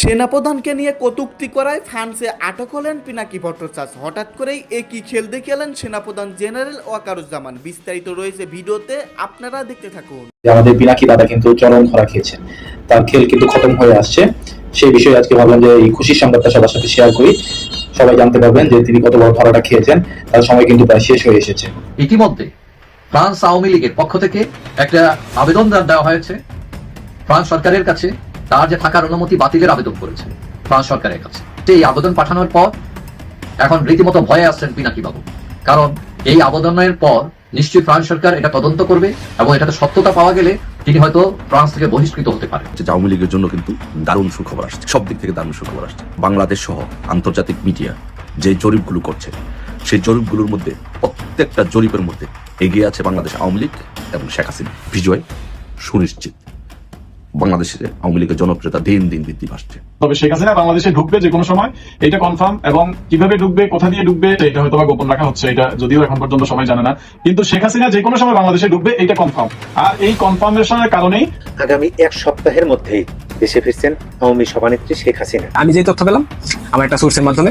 সেনাপ্রধানকে নিয়ে কটূক্তি করায় ফ্রান্সে আটক হলেন পিনাকি ভট্টাচার্য। হঠাৎ করেই একই খেল দেখালেন সেনাপ্রধান জেনারেল ওয়াকারুজ্জামান। বিস্তারিত রয়েছে ভিডিওতে আপনারা দেখতে থাকুন। আমাদের পিনাকি দাদা কিন্তু চরম ধরা খেয়েছেন। তার খেল কিন্তু খতম হয়ে আসছে। সেই বিষয়ে আজকে ভাবলাম যে এই খুশির সংবাদটা সবার সাথে শেয়ার করি। সবাই জানতে পারবেন যে তিনি কত বড় ধরাটা খেয়েছেন। তার সময় কিন্তু প্রায় শেষ হয়ে এসেছে। ইতিমধ্যে ফ্রান্স আওয়ামী লীগের পক্ষ থেকে একটা আবেদন দেওয়া হয়েছে। ফ্রান্স সরকারের কাছে তার যে থাকার অনুমতি বাতিলের আবেদন করেছে, ফ্রান্স সরকারের কাছে। সেই আবেদন পাঠানোর পর এখন রীতিমতো ভয়ে আসছেন পিনাকি বাবু। কারণ এই আবেদনের পর নিশ্চয়ই ফ্রান্স সরকার এটা তদন্ত করবে এবং এটাতে সত্যতা পাওয়া গেলে তিনি হয়তো ফ্রান্স থেকে বহিষ্কৃত হতে পারেন। যে আওয়ামী লীগের জন্য কিন্তু দারুণ সুখবর আসছে, সব দিক থেকে দারুণ সুখবর আসছে। বাংলাদেশ সহ আন্তর্জাতিক মিডিয়া যে জরিপগুলো করছে, সেই জরিপগুলোর মধ্যে প্রত্যেকটা জরিপের মধ্যে এগিয়ে আছে বাংলাদেশ আওয়ামী লীগ এবং শেখ হাসিনা। বিজয় সুনিশ্চিত। বাংলাদেশের আওয়ামী লীগের জনপ্রিয়তা দিন দিন বৃদ্ধি পাচ্ছে। তবে শেখ হাসিনা বাংলাদেশে ঢুকবে যে কোনো সময় এটা কনফার্ম এবং কীভাবে ঢুকবে কোথা দিয়ে ঢুকবে এটা হয়তো গোপন রাখা হচ্ছে এটা যদিও এখন পর্যন্ত সবাই জানে না। কিন্তু শেখ হাসিনা যে কোনো সময় বাংলাদেশে ঢুকবে এটা কনফার্ম আর এই কনফার্মেশনের কারণেই আগামী এক সপ্তাহের মধ্যেই দেশে ফিরছেন আওয়ামী সভানেত্রী শেখ হাসিনা। আমি যে তথ্য পেলাম আমার একটা সোর্সের মাধ্যমে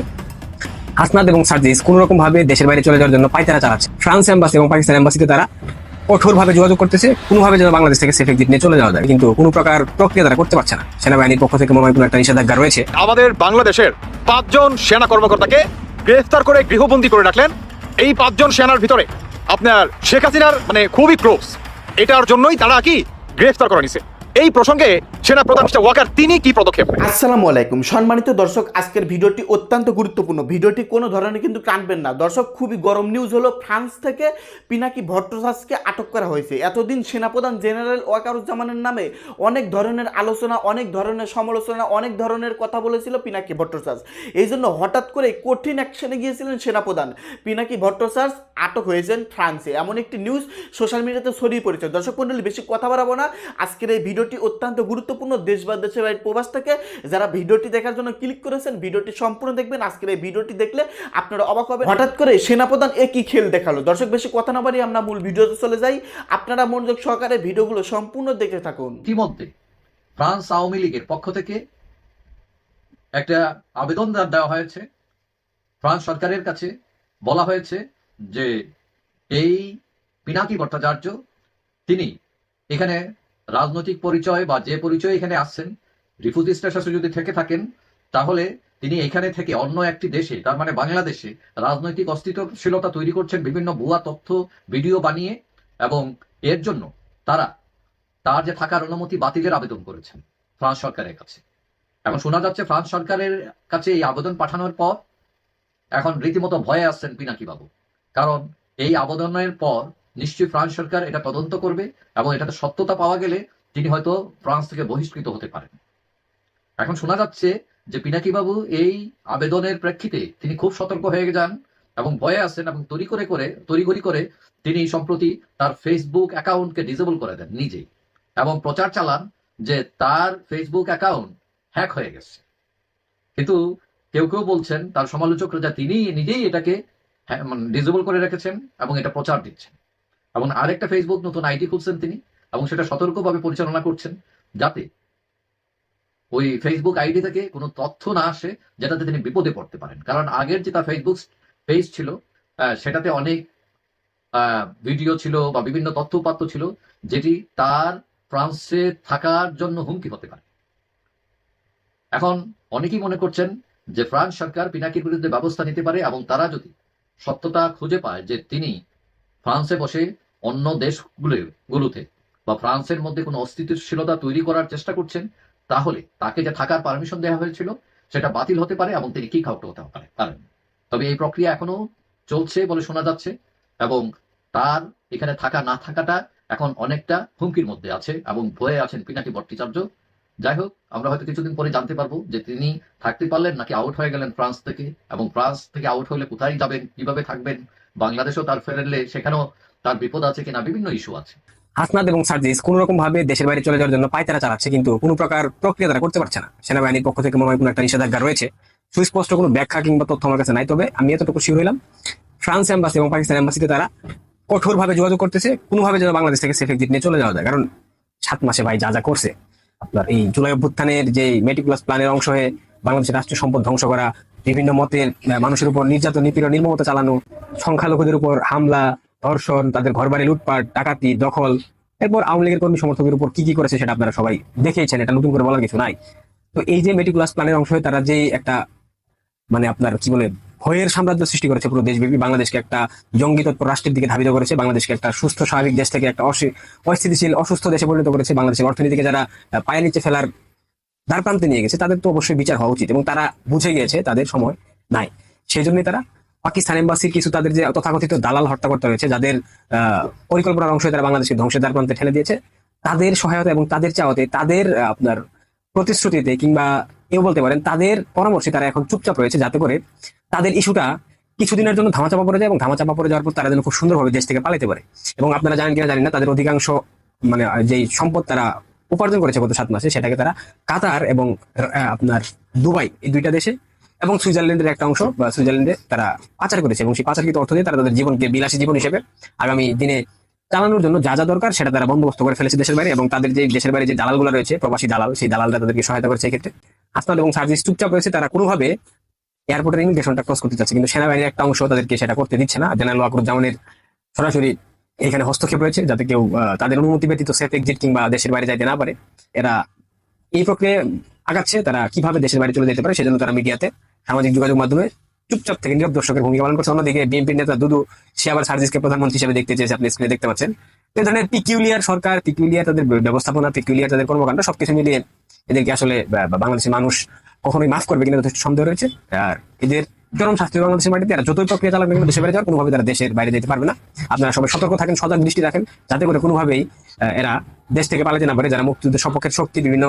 হাসনাদ এবং সার্জিস কোন রকম ভাবে দেশের বাইরে চলে যাওয়ার জন্য পাইতারা চালাচ্ছে। ফ্রান্স এম্বাসি এবং পাকিস্তান এম্বাসিতে তারা কঠোর ভাবে যোগাযোগ করতেছে, কোনোভাবে যেন বাংলাদেশ থেকে সেফ এক্সিট নিয়ে চলে যাওয়া যায়। কিন্তু কোনো প্রকার প্রক্রিয়া তারা করতে পারছে না। সেনাবাহিনীর পক্ষ থেকে কোনো একটা নিষেধাজ্ঞা রয়েছে। আমাদের বাংলাদেশের পাঁচজন সেনা কর্মকর্তাকে গ্রেফতার করে গৃহবন্দী করে রাখলেন। এই পাঁচজন সেনার ভিতরে আপনার শেখ হাসিনার মানে খুবই ক্লোজ এটার জন্যই তারা কি গ্রেফতার করে নিছে। এই প্রসঙ্গে সেনা প্রধান মিস্টার ওয়াকার, তিনি কি পদক্ষেপ আসসালামু আলাইকুম। সম্মানিত দর্শক, আজকের ভিডিওটি অত্যন্ত গুরুত্বপূর্ণ। ভিডিওটি কোনো ধরনের কিন্তু টানবেন না। দর্শক, খুবই গরম নিউজ হলো ফ্রান্স থেকে পিনাকি ভট্টাচার্যকে আটক করা হয়েছে। এতদিন সেনাপ্রধান জেনারেল ওয়াকারুজ্জামানের নামে অনেক ধরনের আলোচনা, অনেক ধরনের সমালোচনা, অনেক ধরনের কথা বলেছিল পিনাকি ভট্টাচার্য। এই জন্য হঠাৎ করে কঠিন অ্যাকশনে গিয়েছিলেন সেনাপ্রধান। পিনাকি ভট্টাচার্য আটক হয়েছেন ফ্রান্সে। এমন একটি নিউজ সোশ্যাল মিডিয়াতে ছড়িয়ে পড়েছে। দর্শক মন্ডলী, বেশি কথা বাড়াবো না। আজকের এই ভিডিওটি অত্যন্ত গুরুত্বপূর্ণ। দেশ বা দেশের বাইরের প্রবাস থেকে যারা ভিডিওটি দেখার জন্য ক্লিক করেছেন, ভিডিওটি সম্পূর্ণ দেখবেন। আজকের এই ভিডিওটি দেখলে আপনারা অবাক হবেন। হঠাৎ করে সেনাপ্রধান একই খেল দেখাল? দর্শক, বেশি কথা না বাড়িয়ে আমরা মূল ভিডিওতে চলে যাই। আপনারা মনোযোগ সহকারে ভিডিওগুলো সম্পূর্ণ দেখে থাকুন। ইতিমধ্যে ফ্রান্স আওয়ামী লীগের পক্ষ থেকে একটা আবেদন দেওয়া হয়েছে। ফ্রান্স সরকারের কাছে বলা হয়েছে যে এই পিনাকি ভট্টাচার্য, তিনি এখানে রাজনৈতিক পরিচয় বা যে পরিচয় এখানে আসছেন রিফিউজি স্ট্যাটাসে যদি থেকে থাকেন, তাহলে তিনি এখানে থেকে অন্য একটি দেশে, তার মানে বাংলাদেশে, রাজনৈতিক অস্তিত্বশীলতা তৈরি করছেন বিভিন্ন ভুয়া তথ্য, ভিডিও বানিয়ে, এবং এর জন্য তারা তার যে থাকার অনুমতি বাতিলের আবেদন করেছেন ফ্রান্স সরকারের কাছে। এখন শোনা যাচ্ছে ফ্রান্স সরকারের কাছে এই আবেদন পাঠানোর পর, এখন রীতিমতো ভয়ে আসছেন পিনাকি বাবু কারণ এই আবেদনের পর নিশ্চয়ই ফ্রান্স সরকার এটা তদন্ত করবে এবং এটাতে সত্যতা পাওয়া গেলে তিনি হয়তো ফ্রান্স থেকে বহিষ্কৃত হতে পারেন। এখন শোনা যাচ্ছে যে পিনাকি বাবু এই আবেদনের প্রেক্ষিতে তিনি খুব সতর্ক হয়ে যান এবং ভয়ে আছেন এবং তৈরি করে করে তড়িঘড়ি করে তিনি সম্প্রতি তার ফেসবুক অ্যাকাউন্টকে ডিসেবল করে দেন নিজেই এবং প্রচার চালান যে তার ফেসবুক অ্যাকাউন্ট হ্যাক হয়ে গেছে। কিন্তু কেউ কেউ বলছেন, তার সমালোচকরা যা তিনি নিজেই এটাকে ডিসেবল করে রেখেছেন এবং এটা প্রচার দিচ্ছেন। এবং আরেকটা ফেসবুক নতুন আইডি খুলছেন তিনি, এবং সেটা সতর্কভাবে পরিচালনা করছেন, যাতে ওই ফেসবুক আইডি থেকে কোনো তথ্য না আসে যেটাতে তিনি বিপদে পড়তে পারেন। কারণ আগের যে তার ফেসবুক পেজ ছিল সেটাতে অনেক ভিডিও ছিল বা বিভিন্ন তথ্য উপাত্ত ছিল, যেটি তার ফ্রান্সে থাকার জন্য হুমকি হতে পারে। এখন অনেকেই মনে করছেন যে ফ্রান্স সরকার পিনাকির বিরুদ্ধে ব্যবস্থা নিতে পারে, এবং তারা যদি সত্যতা খুঁজে পায় যে তিনি ফ্রান্সে বসে অন্য দেশগুলো, গুলোতে বা ফ্রান্সের মধ্যে কোনো অস্তিত্বশীলতা তৈরি করার চেষ্টা করছেন, তাহলে তাকে যে থাকার পারমিশন দেওয়া হয়েছিল, সেটা বাতিল হতে পারে এবং তিনি কি আউট হতে পারে, পারেন। তবে এই প্রক্রিয়া এখনও চলছে বলে শোনা যাচ্ছে এবং তার এখানে থাকা, না থাকাটা এখন অনেকটা হুমকির মধ্যে আছে এবং ভয়ে আছেন পিনাকি ভট্টাচার্য। যাই হোক, আমরা হয়তো কিছুদিন পরে জানতে পারব যে তিনি থাকতে পারলেন নাকি আউট হয়ে গেলেন ফ্রান্স থেকে এবং ফ্রান্স থেকে আউট হলে কোথায় যাবেন, কীভাবে থাকবেন বাংলাদেশেও তার ফেরলে সেখানেও তার বিপদ আছে কিনা বিভিন্ন ইস্যু আছে। হাসনাদ এবং সার্জিস কোন রকম ভাবে দেশের বাইরে চলে যাওয়ার জন্য পাইতারা চালাচ্ছে, কিন্তু কোনো প্রকার প্রক্রিয়া তারা করতে পারছে না। সেনাবাহিনীর পক্ষ থেকে মনে হয় কোনো একটা নিষেধাজ্ঞা রয়েছে। সুস্পষ্ট কোনো ব্যাখ্যা কিংবা তথ্য আমার কাছে নাই, তবে আমি এতটুকু শিওর হইলাম, ফ্রান্স এম্বাসি এবং পাকিস্তান এম্বাসিতে তারা কঠোর ভাবে যোগাযোগ করতেছে, কোনোভাবে যেন বাংলাদেশ থেকে সেফ এক্সিট নিয়ে চলে যাওয়া যায়। কারণ সাত মাসে ভাই যা যা করছে, আপনার এই জুলাই অভ্যুত্থানের যে মেটিকুলাস প্ল্যানের অংশ হয়ে বাংলাদেশের রাষ্ট্রীয় সম্পদ ধ্বংস করা, বিভিন্ন মতের মানুষের উপর নির্যাতন, নিপীড়ন, নির্মমতা চালানো সংখ্যালঘুদের উপর হামলা, ধর্ষণ, তাদের ঘর ঘরবাড়ি লুটপাট, ডাকাতি, দখল। এরপর আওয়ামী লীগের কর্মী সমর্থকের উপর কি কি করেছে সেটা আপনারা সবাই দেখেইছেন, এটা নতুন করে বলার কিছু নাই। তো এই যে মেটিকুলাস প্ল্যানের অংশ হয়ে তারা যে একটা মানে আপনার কি বলে, ভয়ের সাম্রাজ্য সৃষ্টি করেছে পুরো দেশব্যাপী বাংলাদেশকে একটা জঙ্গি তৎপর রাষ্ট্রের দিকে ধাবিত করেছে, বাংলাদেশকে একটা সুস্থ, স্বাভাবিক দেশ থেকে একটা অসি- অস্থিতিশীল, অসুস্থ দেশে পরিণত করেছে বাংলাদেশের অর্থনীতিকে যারা পায়ে নিচে ফেলার দ্বার প্রান্তে নিয়ে গেছে, তাদের তো অবশ্যই বিচার হওয়া উচিত এবং তারা বুঝে গিয়েছে তাদের সময় নাই। সেই জন্যই তারা পাকিস্তান এম্বাসির কিছু তাদের যে তথাকথিত দালাল হত্যা করতে যাদের পরিকল্পনার অংশ তারা বাংলাদেশকে ধ্বংসের দ্বার প্রান্তে ঠেলে দিয়েছে, তাদের সহায়তা এবং তাদের চাওয়াতে তাদের আপনার প্রতিশ্রুতিতে কিংবা এও বলতে পারেন তাদের পরামর্শে তারা এখন চুপচাপ রয়েছে, যাতে করে তাদের ইস্যুটা কিছুদিনের জন্য ধামাচাপা পড়ে যায় এবং ধামাচাপা পড়ে যাওয়ার পর তারা যেন খুব সুন্দরভাবে দেশ থেকে পালাতে পারে। এবং আপনারা জানেন কিনা জানি না, তাদের অধিকাংশ মানে যেই সম্পদ তারা উপার্জন করেছে গত সাত মাসে, সেটাকে তারা কাতার এবং আপনার দুবাই, এই দুইটা দেশে এবং সুইজারল্যান্ডের একটা অংশ, বা সুইজারল্যান্ডে তারা পাচার করেছে এবং সেই পাচারকৃত অর্থ দিয়ে তারা তাদের জীবনকে বিলাসী জীবন হিসেবে আগামী দিনে চালানোর জন্য যা যা দরকার সেটা তারা বন্দোবস্ত করে ফেলেছে দেশের বাইরে এবং তাদের যে দেশের বাইরে যে দালালগুলো রয়েছে, প্রবাসী দালাল, সেই দালালরা তাদেরকে সহায়তা করেছে এক্ষেত্রে। আসনাদ এবং সার্ভিস চুপচাপ রয়েছে, তারা কোনোভাবে এয়ারপোর্টের ইমিগ্রেশনটা ক্রস করতে চাচ্ছে, কিন্তু সেনাবাহিনীর একটা অংশ তাদেরকে সেটা করতে দিচ্ছে না। জেনারেল ওয়াকরুজ্জামানের সরাসরি এখানে হস্তক্ষেপ রয়েছে, যাতে কেউ তাদের অনুমতি ব্যতীত সেফ এক্সিট কিংবা দেশের বাইরে যাইতে না পারে। এরা এই প্রক্রিয়া আগাচ্ছে, তারা কীভাবে দেশের বাইরে চলে যেতে পারে সেজন্য তারা মিডিয়াতে সামাজিক যোগাযোগ মাধ্যমে চুপচাপ থেকে নীরব দর্শকের ভূমিকা পালন করছে। অন্যদিকে বিএনপির নেতা দুদু, সে আবার সার্জিসকে প্রধানমন্ত্রী হিসেবে দেখতে চেয়েছে। আপনি স্ক্রিনে দেখতে পাচ্ছেন। এই ধরনের পিকিউলিয়ার সরকার পিকিউলিয়ার তাদের ব্যবস্থাপনা পিকিউলিয়ার তাদের কর্মকাণ্ড, সবকিছু মিলিয়ে এদেরকে আসলে বাংলাদেশের মানুষ কখনোই মাফ করবে কিনা যথেষ্ট সন্দেহ রয়েছে। আর এদের চরম শাস্তি বাংলাদেশের মাটিতে। আর যতই প্রক্রিয়া চালাক না কেন দেশের বাইরে যাওয়ার কোনোভাবে তারা দেশের বাইরে যেতে পারবে না। আপনারা সবাই সতর্ক থাকেন, সজাগ দৃষ্টি রাখেন, যাতে করে কোনোভাবেই এরা দেশ থেকে পালাতে না পারে। যারা মুক্তিযুদ্ধের সপক্ষের শক্তি, বিভিন্ন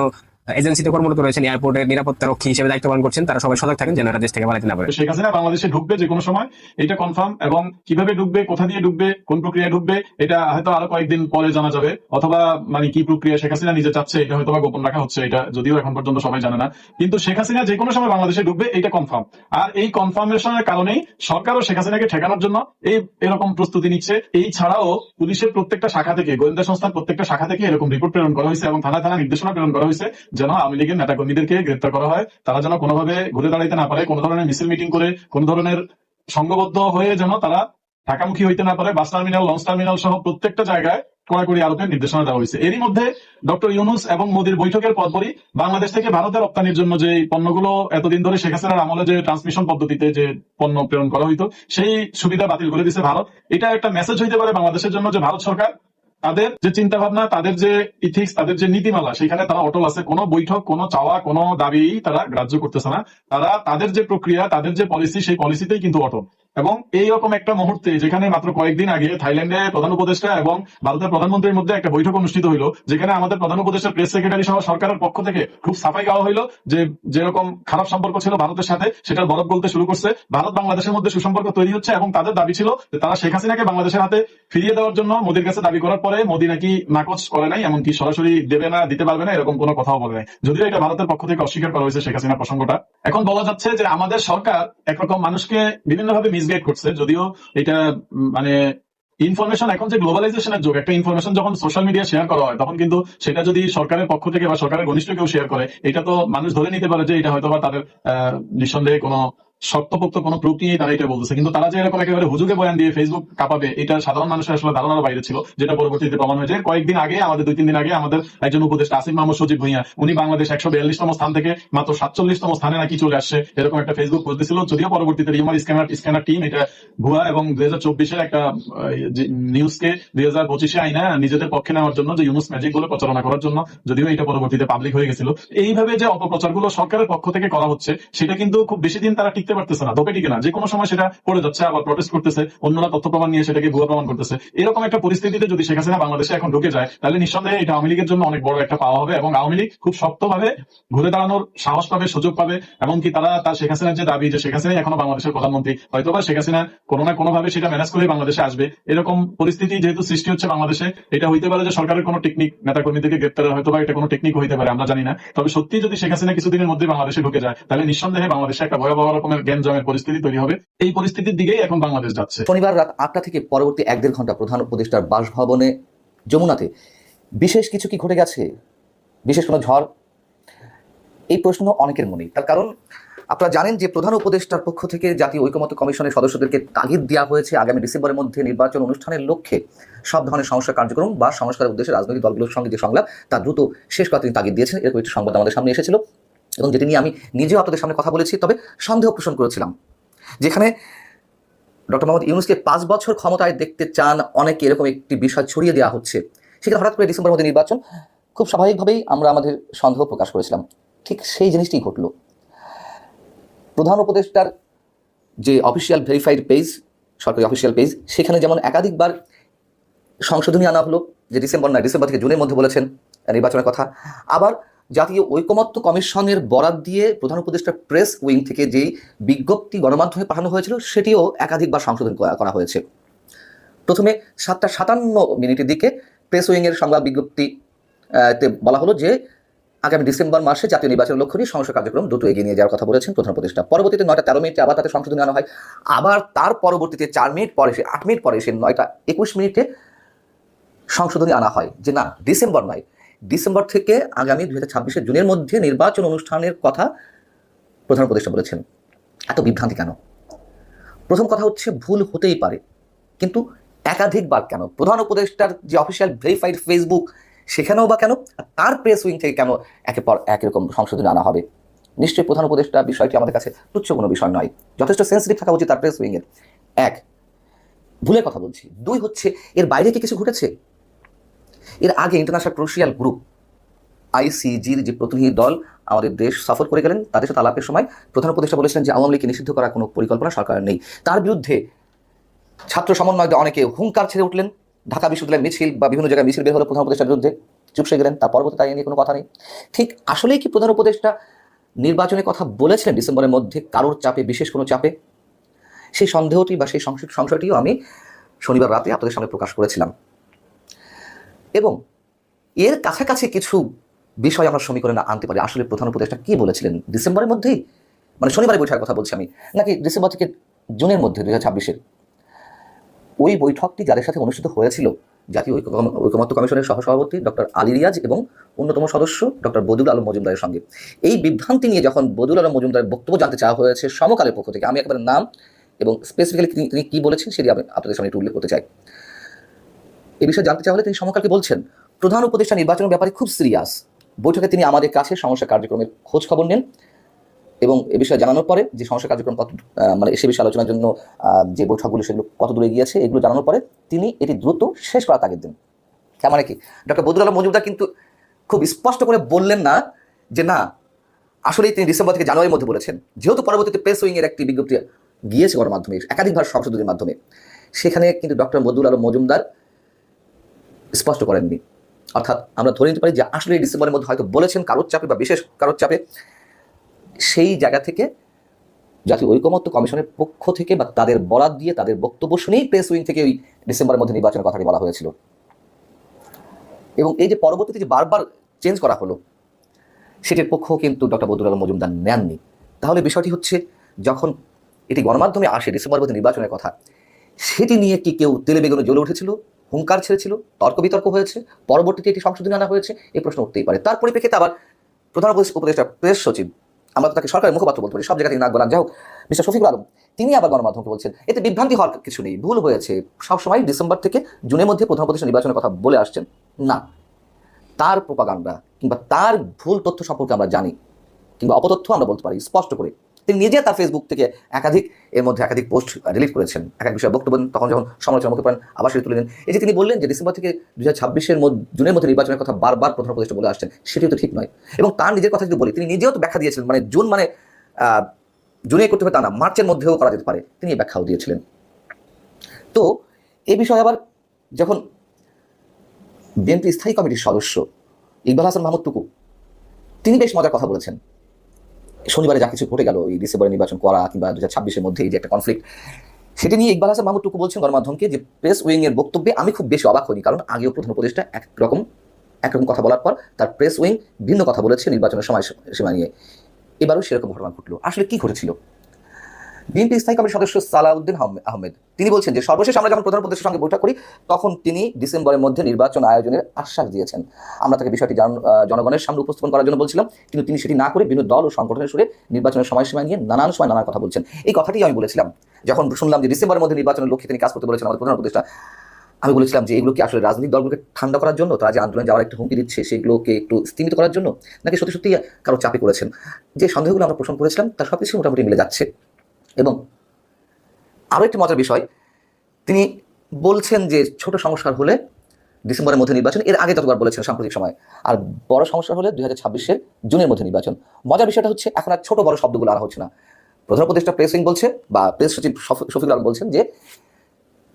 এজেন্সিতে কর্মরত রয়েছেন এয়ারপোর্টের নিরাপত্তা রক্ষী হিসেবে দায়িত্ব পালন করছেন, তারা সবাই সজাগ থাকেন যেন দেশ থেকে পালাতে না পারে। শেখ হাসিনা বাংলাদেশে ঢুকবে যে কোনো সময়, এটা কনফার্ম এবং কীভাবে ঢুকবে, কোথা দিয়ে ঢুকবে, কোন প্রক্রিয়ায় ঢুকবে, এটা হয়তো আরও কয়েকদিন পরে জানা যাবে। অথবা মানে কি প্রক্রিয়া শেখ হাসিনা নিজে চাচ্ছে, এটা হয়তো বা গোপন রাখা হচ্ছে, এটা যদিও এখন পর্যন্ত সবাই জানে না। কিন্তু শেখ হাসিনা যে কোনো সময় বাংলাদেশে ঢুকবে, এটা কনফার্ম আর এই কনফার্মেশনের কারণেই সরকারও শেখ হাসিনাকে ঠেকানোর জন্য এই, এরকম প্রস্তুতি নিচ্ছে। এই ছাড়াও পুলিশের প্রত্যেকটা শাখা থেকে, গোয়েন্দা সংস্থার প্রত্যেকটা শাখা থেকে এরকম রিপোর্ট প্রেরণ করা হয়েছে এবং থানা থানা নির্দেশনা প্রেরণ করা হয়েছে যেন আওয়ামী লীগের নেতাকর্মীদেরকে গ্রেপ্তার করা হয়, তারা যেন কোনোভাবে ঘুরে দাঁড়াইতে না পারে, কোনো ধরনের মিছিল মিটিং করে, কোন ধরনের সংঘবদ্ধ হয়ে যেন তারা ঢাকামুখী হইতে না পারে। বাস টার্মিনাল, লঞ্চ টার্মিনাল সহ প্রত্যেকটা জায়গায় কড়াকড়ি আরোপের নির্দেশনা দেওয়া হয়েছে। এরই মধ্যে ডক্টর ইউনুস এবং মোদীর বৈঠকের পরপরই বাংলাদেশ থেকে ভারতে রপ্তানির জন্য যে পণ্যগুলো এতদিন ধরে শেখ হাসিনার আমলে যে ট্রান্সমিশন পদ্ধতিতে যে পণ্য প্রেরণ করা হইতো, সেই সুবিধা বাতিল করে দিছে ভারত। এটা একটা মেসেজ হইতে পারে বাংলাদেশের জন্য যে ভারত সরকার তাদের যে চিন্তা ভাবনা তাদের যে ইথিক্স তাদের যে নীতিমালা, সেখানে তারা অটল আছে। কোনো বৈঠক, কোনো চাওয়া, কোনো দাবি তারা গ্রাহ্য করতেছে না। তারা, তাদের যে প্রক্রিয়া, তাদের যে পলিসি সেই পলিসিতেই কিন্তু অটল। এবং এই রকম একটা মুহূর্তে যেখানে মাত্র কয়েকদিন আগে থাইল্যান্ডে প্রধান উপদেষ্টা এবং ভারতের প্রধানমন্ত্রীর মধ্যে একটা বৈঠক অনুষ্ঠিত হইল, যেখানে আমাদের প্রধান উপদেষ্টা প্রেস সেক্রেটারি সহ সরকারের পক্ষ থেকে খুব সাফাই গাওয়া হইল যে যেরকম খারাপ সম্পর্ক ছিল ভারতের সাথে, সেটার বরফ বলতে শুরু করছে। ভারত বাংলাদেশের মধ্যে সুসম্পর্ক তৈরি হচ্ছে এবং তাদের দাবি ছিল যে তারা শেখ হাসিনাকে বাংলাদেশের হাতে ফিরিয়ে দেওয়ার জন্য মোদীর কাছে দাবি করার পরে মোদী নাকি নাকচ করে নাই, এমনকি সরাসরি দেবে না, দিতে পারবে না, এরকম কোনো কথাও বলে নাই। যদিও এটা ভারতের পক্ষ থেকে অস্বীকার করা হয়েছে শেখ হাসিনা প্রসঙ্গটা। এখন বলা যাচ্ছে যে আমাদের সরকার একরকম মানুষকে বিভিন্নভাবে মিসগাইড করছে, যদিও এটা মানে ইনফরমেশন এখন যে গ্লোবালাইজেশনের যুগ, একটা ইনফরমেশন যখন সোশ্যাল মিডিয়া শেয়ার করা হয়, তখন কিন্তু সেটা যদি সরকারের পক্ষ থেকে বা সরকারের ঘনিষ্ঠ কেউ শেয়ার করে, এটা তো মানুষ ধরে নিতে পারে যে এটা হয়তো বা তাদের নিঃসন্দেহে কোনো শক্তপোক্ত কোনো প্রুফ নিয়ে তারা এটা বলতেছে। কিন্তু তারা যে এরকম একেবারে হুজুগে বয়ান দিয়ে ফেসবুক কাঁপাবে, এটা সাধারণ মানুষের আসলে ধারণার বাইরে ছিল, যেটা পরবর্তীতে প্রমাণ হয়েছে। কয়েকদিন আগে, আমাদের দুই তিন দিন আগে, আমাদের একজন উপদেষ্টা আসিফ মাহমুদ সজিব ভুইয়া, উনি বাংলাদেশ একশো বিয়াল্লিশতম স্থান থেকে মাত্র সাতচল্লিশতম স্থানে নাকি চলে আসছে, এরকম একটা ফেসবুক পোস্ট দিছিল। যদিও পরবর্তীতে রিউমার স্ক্যানার স্ক্যানার টিম এটা ভুয়া এবং দুই হাজার চব্বিশের একটা নিউজকে দুই হাজার পঁচিশে আইনা নিজেদের পক্ষে নেওয়ার জন্য যে ইউনুস ম্যাজিকগুলো প্রচারণা করার জন্য, যদিও এটা পরবর্তীতে পাবলিক হয়ে গেছিল। এইভাবে যে অপপ্রচারগুলো সরকারের পক্ষ থেকে করা হচ্ছে, সেটা কিন্তু খুব বেশি দিন তারা টিকতে পারতেছে না। টিকে না যে কোনো সময় সেটা পড়ে যাচ্ছে, আবার প্রটেস্ট করতেছে, অন্যরা তথ্য প্রমাণ নিয়ে সেটাকে ভুয়া প্রমাণ করতেছে। এরকম একটা পরিস্থিতিতে যদি শেখ হাসিনা বাংলাদেশে এখন ঢুকে যায়, তাহলে নিঃসন্দেহে এটা আওয়ামী লীগের জন্য অনেক বড় একটা পাওয়া হবে এবং আওয়ামী লীগ খুব শক্তভাবে ঘুরে দাঁড়ানোর সাহস পাবে, সুযোগ পাবে এমনকি তারা তার শেখ হাসিনার যে দাবি যে শেখ হাসিনা এখনও বাংলাদেশের প্রধানমন্ত্রী, হয়তোবা শেখ হাসিনা কোনো না কোনোভাবে সেটা ম্যানেজ করে বাংলাদেশে আসবে। এরকম পরিস্থিতি যেহেতু সৃষ্টি হচ্ছে বাংলাদেশে, এটা হইতে পারে যে সরকারের কোনো টেকনিক নেতাকর্মীদেরকে গ্রেপ্তার হয়তো বা এটা কোনো টেকনিক হইতে পারে, আমরা জানি না। তবে সত্যি যদি শেখ হাসিনা কিছুদিনের মধ্যে বাংলাদেশে ঢুকে যায়, তাহলে নিঃসন্দেহে বাংলাদেশে একটা ভয়াবহ রকমের জ্ঞান পরিস্থিতি তৈরি হবে। এই পরিস্থিতির দিকেই এখন বাংলাদেশ যাচ্ছে। শনিবার রাত আটটা থেকে পরবর্তী এক দেড় ঘণ্টা প্রধান উপদেষ্টার বাসভবনে যমুনাতে বিশেষ কিছু কি ঘটে গেছে? বিশেষ কোনো ঝড়? এই প্রশ্ন অনেকের মনেই। তার কারণ, আপনারা জানেন যে প্রধান উপদেষ্টার পক্ষ থেকে জাতীয় ঐকমত্য কমিশনের সদস্যদেরকে তাগিদ দেওয়া হয়েছে আগামী ডিসেম্বরের মধ্যে নির্বাচন অনুষ্ঠানের লক্ষ্যে। সব ধরনের সংস্কার কার্যক্রম বা সংস্কারের উদ্দেশ্যে রাজনৈতিক দলগুলোর সঙ্গে যে সংলাপ, তা দ্রুত শেষ করার তিনি তাগিদ দিয়েছেন। এরকম একটি সংবাদ আমাদের সামনে এসেছিল। এবং যেটি নিয়ে আমি নিজেও আপনাদের সামনে কথা বলেছি, তবে সন্দেহ পোষণ করেছিলাম। যেখানে ডক্টর মোহাম্মদ ইউনুসকে পাঁচ বছর ক্ষমতায় দেখতে চান অনেকে, এরকম একটি বিষয় ছড়িয়ে দেওয়া হচ্ছে। সেখানে হঠাৎ করে ডিসেম্বর মধ্যে নির্বাচন, খুব স্বাভাবিকভাবেই আমরা আমাদের সন্দেহ প্রকাশ করেছিলাম। ঠিক সেই জিনিসটি ঘটলো। প্রধান উপদেষ্টার যে অফিসিয়াল ভেরিফাইড পেজ সরকারি অফিসিয়াল পেজ সেখানে যেমন একাধিকবার সংশোধনী আনা হলো, যে ডিসেম্বর নয় ডিসেম্বর থেকে জুনের মধ্যে বলেছেন নির্বাচনের কথা, আবার জাতীয় ঐকমত্য কমিশনের বরাদ দিয়ে প্রধান উপদেষ্টার প্রেস উইং থেকে যেই বিজ্ঞপ্তি গণমাধ্যমে পাঠানো হয়েছিল, সেটিও একাধিকবার সংশোধন করা হয়েছে। প্রথমে সাতটা সাতান্ন মিনিটের দিকে প্রেস উইংয়ের সংবাদ বিজ্ঞপ্তি বলা হলো যে, আগামী ডিসেম্বর মাসে জাতীয় নির্বাচনের লক্ষ্য নিয়ে সংস্কার কার্যক্রম দ্রুত এগিয়ে নিয়ে যাওয়ার কথা বলেছেন প্রধান উপদেষ্টা। পরবর্তীতে নয়টা তেরো মিনিটে আবার তাতে সংশোধনী আনা হয়। আবার তার পরবর্তীতে চার মিনিট পরে সে, আট মিনিট পরে সে নয়টা একুশ মিনিটে সংশোধনী আনা হয় যে, না, ডিসেম্বর নয় ডিসেম্বর থেকে আগামী দুই হাজার জুনের মধ্যে নির্বাচন অনুষ্ঠানের কথা প্রধান উপদেষ্টা বলেছেন। এত বিভ্রান্তি কেন? প্রথম কথা হচ্ছে ভুল হতেই পারে, কিন্তু একাধিকবার কেন? প্রধান উপদেষ্টার যে অফিসিয়াল ভেরিফাইড ফেসবুক সেখানেও বা কেন? তার প্রেস উইং থেকে কেন একের পর এক এরকম সংশোধনী আনা হবে? নিশ্চয়ই প্রধান উপদেষ্টা বিষয়টি আমাদের কাছে তুচ্ছ কোনো বিষয় নয়, যথেষ্ট সেন্সিটিভ থাকা উচিত তার প্রেস উইংয়ের এক, ভুলের কথা বলছি। দুই হচ্ছে, এর বাইরে কি কিছু ঘটেছে? এর আগে ইন্টারন্যাশনাল ক্রুশিয়াল গ্রুপ আইসিজির যে প্রতিনিধি দল আমাদের দেশ সফর করে গেলেন, তাদের সাথে আলাপের সময় প্রধান উপদেষ্টা বলেছিলেন যে আওয়ামী লীগকে নিষিদ্ধ করার কোনো পরিকল্পনা সরকারের নেই। তার বিরুদ্ধে ছাত্র সমন্বয়কে অনেকে হুঙ্কার ছেড়ে উঠলেন। ঢাকা বিশ্ববিদ্যালয়ের মিছিল বা বিভিন্ন জায়গায় মিছিল বের হলো প্রধান উপদেষ্টার বিরুদ্ধে। চুপসে গেলেন, তার পরবর্তী তাই নিয়ে কোনো কথা নেই। ঠিক আসলেই কি প্রধান উপদেষ্টা নির্বাচনের কথা বলেছিলেন ডিসেম্বরের মধ্যে, কারোর চাপে, বিশেষ কোনো চাপে? সেই সন্দেহটি বা সেই সংশয়- সংশয়টিও আমি শনিবার রাতে আপনাদের সামনে প্রকাশ করেছিলাম। এবং এর কাছাকাছি কিছু বিষয় আমরা সমীকরণে আনতে পারি। আসলে প্রধান উপদেষ্টা কি বলেছিলেন? ডিসেম্বরের মধ্যেই? মানে শনিবারে বৈঠকের কথা বলছি আমি। নাকি ডিসেম্বর থেকে জুনের মধ্যে, দুই হাজার ওই বৈঠকটি যাদের সাথে অনুষ্ঠিত হয়েছিল, জাতীয় ঐক্য- ঐকমত্য কমিশনের সহসভাপতি ডক্টর আলী রিয়াজ এবং অন্যতম সদস্য ডক্টর বদুল আলম মজুমদারের সঙ্গে। এই বিভ্রান্তি নিয়ে যখন বদুল আলম মজুমদারের বক্তব্য জানতে চাওয়া হয়েছে সমকালের পক্ষ থেকে, আমি একবার নাম এবং স্পেসিফিক্যালি তিনি কী বলেছেন সেটি আমি আপনাদের সামনে একটু উল্লেখ করতে চাই। এ বিষয়ে জানতে চাওয়া তিনি সমকালকে বলছেন, প্রধান উপদেষ্টা নির্বাচনের ব্যাপারে খুব সিরিয়াস। বৈঠকে তিনি আমাদের কাছে সমস্যা কার্যক্রমের খোঁজ খবর নেন এবং এ বিষয়ে জানানোর পরে যে সমস্যা কার্যক্রম কত মানে সে বিষয়ে আলোচনার জন্য যে বৈঠকগুলো সেগুলো কত দূরে গিয়েছে এগুলো জানানোর পরে তিনি এটি দ্রুত শেষ করার তাগিদ দেন। তার মানে কি? ডক্টর বদুল আলম মজুমদার কিন্তু খুব স্পষ্ট করে বললেন না যে না, আসলেই তিনি ডিসেম্বর থেকে জানুয়ারির মধ্যে বলেছেন। যেহেতু পরবর্তীতে প্রেস উইংয়ের একটি বিজ্ঞপ্তি গিয়েছে গণমাধ্যমে একাধিকবার সংশোধনীর মাধ্যমে। সেখানে কিন্তু ডক্টর বদুল আলম মজুমদার স্পষ্ট করেননি। অর্থাৎ আমরা ধরে নিতে পারি যে আসলে ডিসেম্বরের মধ্যে হয়তো বলেছেন কারোর চাপে বা বিশেষ কারোর চাপে সেই জায়গা থেকে জাতীয় ঐকমত্য কমিশনের পক্ষ থেকে বা তাদের বরাদ দিয়ে তাদের বক্তব্য শুনেই প্রেস উইং থেকে ওই ডিসেম্বরের মধ্যে নির্বাচনের কথাটি বলা হয়েছিল। এবং এই যে পরবর্তীতে যে বারবার চেঞ্জ করা হলো, সেটির পক্ষ কিন্তু ডক্টর বদুল আলম মজুমদার নেননি। তাহলে বিষয়টি হচ্ছে যখন এটি গণমাধ্যমে আসে ডিসেম্বরের মধ্যে নির্বাচনের কথা, সেটি নিয়ে কি কেউ তেলে বেগুনে জ্বলে উঠেছিল? হুঙ্কার ছেড়েছিল তর্ক বিতর্ক হয়েছে, পরবর্তীতে এটি সংশোধনী আনা হয়েছে এই প্রশ্ন উঠতেই পারে। তার পরিপ্রেক্ষিতে আবার প্রধান উপদেষ্টা প্রেস সচিব, আমরা তো তাকে সরকারের মুখপাত্র বলতে পারি, সব জায়গা থেকে নাক গলান। যাই হোক, মিস্টার শফিকুল আলম, তিনি আবার গণমাধ্যমকে বলছেন, এতে বিভ্রান্তি হওয়ার কিছু নেই, ভুল হয়েছে। সবসময় ডিসেম্বর থেকে জুনের মধ্যে প্রধান উপদেষ্টা নির্বাচনের কথা বলে আসছেন। না, তার প্রোপাগান্ডা কিংবা তার ভুল তথ্য সম্পর্কে আমরা জানি, কিংবা অপতথ্য আমরা বলতে পারি, স্পষ্ট করে। তিনি নিজে তার ফেসবুক থেকে একাধিক এর মধ্যে একাধিক পোস্ট ডিলিট করেছেন। এক এক বিষয়ে বক্তব্য দেন, তখন যখন সমালোচনার মুখে পড়েন আবার সেটি তুলে নেন এই যে তিনি বললেন যে ডিসেম্বর থেকে দুই হাজার ছাব্বিশের জুনের মধ্যে নির্বাচনের কথা বারবার প্রধান উপদেষ্টা বলে আসছেন সেটিও তো ঠিক নয়। এবং তার নিজের কথা যদি বলি তিনি নিজেও তো ব্যাখ্যা দিয়েছিলেন মানে জুন মানে জুনে করতে হবে তা না মার্চের মধ্যেও করা যেতে পারে তিনি এই ব্যাখ্যাও দিয়েছিলেন। তো এই বিষয়ে আবার যখন বিএনপি স্থায়ী কমিটির সদস্য ইকবাল হাসান মাহমুদ টুকু তিনি বেশ মজার কথা বলেছেন। শনিবারে যা কিছু ঘটে গেল, এই ডিসেম্বরে নির্বাচন করা কিংবা দু হাজার মধ্যে এই যে একটা কনফ্লিক্ট সেটি নিয়ে ইকবাল হাসান, মাহমুদ টুকু বলছেন গণমাধ্যমকে যে প্রেস উইং এর বক্তব্যে আমি খুব বেশি অবাক হইনি, কারণ আগেও প্রধান উপদেষ্টা একরকম একরকম কথা বলার পর তার প্রেস উইং ভিন্ন কথা বলেছে নির্বাচনের সময় সীমা নিয়ে। এবারও সেরকম ঘটনা ঘটলো। আসলে কি ঘটেছিল? বিএনপি স্থায়ী কমিটির সদস্য সালাউদ্দিন আহমেদ। তিনি বলছেন যে, সর্বশেষ আমরা যখন প্রধান উপদেষ্টার সঙ্গে বৈঠক করি, তখন তিনি ডিসেম্বরের মধ্যে নির্বাচন আয়োজনের আশ্বাস দিয়েছেন। আমরা তাকে বিষয়টি জনগণের সামনে উপস্থাপন করার জন্য বলছিলাম, কিন্তু তিনি সেটি না করে বিভিন্ন দল ও সংগঠনের সুরে নির্বাচনের সময়সীমা নিয়ে নানান সময় নানা কথা বলছেন। এই কথাটি আমি বলেছিলাম। যখন শুনলাম যে ডিসেম্বরের মধ্যে নির্বাচনের লক্ষ্যে তিনি কাজ করতে বলেছেন আমাদের প্রধান উপদেষ্টা, আমি বলেছিলাম যে, এগুলো কি আসলে রাজনৈতিক দলগুলোকে ঠান্ডা করার জন্য, তারা যে আন্দোলন যাওয়ার একটা হুমকি দিচ্ছে, সেগুলোকে একটু স্তীমিত করার জন্য, নাকি সত্যি সত্যি কারও চাপে করেছেন যে সন্দেহগুলো আমরা পোষণ করেছিলাম তার সব কিছু মোটামুটি মিলে যাচ্ছে। এবং আরও একটি মজার বিষয়, তিনি বলছেন যে ছোট সংস্কার হলে ডিসেম্বরের মধ্যে নির্বাচন, এর আগে যতবার বলেছেন সাম্প্রতিক সময়, আর বড় সংস্কার হলে দুই হাজার জুনের মধ্যে নির্বাচন। মজার বিষয়টা হচ্ছে এখন আর ছোট বড় শব্দগুলো আনা হচ্ছে না। প্রধান উপদেষ্টা প্রেসিং বলছে বা প্রেস সচিব শফিক আলম বলছেন যে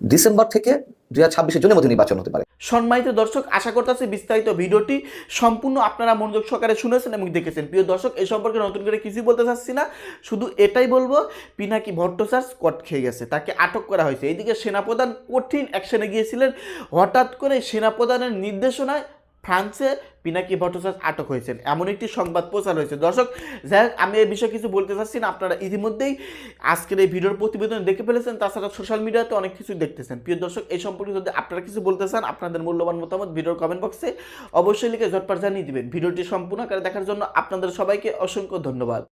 ডিসেম্বর থেকে দু হাজার ছাব্বিশের জন্য মধ্যে নির্বাচন হতে পারে। সম্মানিত দর্শক, আশা করতেছি বিস্তারিত ভিডিওটি সম্পূর্ণ আপনারা মনোযোগ সহকারে শুনেছেন এবং দেখেছেন। প্রিয় দর্শক এই সম্পর্কে নতুন করে কিছুই বলতে চাচ্ছি না। শুধু এটাই বলব, পিনাকি ভট্টচার কট খেয়ে গেছে, তাকে আটক করা হয়েছে। এইদিকে সেনাপ্রধান কঠিন অ্যাকশনে গিয়েছিলেন। হঠাৎ করে সেনাপ্রধানের নির্দেশনায় ফ্রান্সে পিনাকি ভট্টাচার্য আটক হয়েছেন। এমন একটি সংবাদ প্রচার হয়েছে। দর্শক, যাই হোক, আমি এই বিষয়ে কিছু বলতে চাচ্ছি না। আপনারা ইতিমধ্যেই আজকের এই ভিডিওর প্রতিবেদন দেখে ফেলেছেন। তাছাড়া সোশ্যাল মিডিয়াতে অনেক কিছু দেখতেছেন। প্রিয় দর্শক, এই সম্পর্কে যদি আপনারা কিছু বলতে চান, আপনাদের মূল্যবান মতামত ভিডিওর কমেন্ট বক্সে অবশ্যই লিখে ঝটপাট জানিয়ে দিবেন। ভিডিওটি সম্পূর্ণ করে দেখার জন্য আপনাদের সবাইকে অসংখ্য ধন্যবাদ।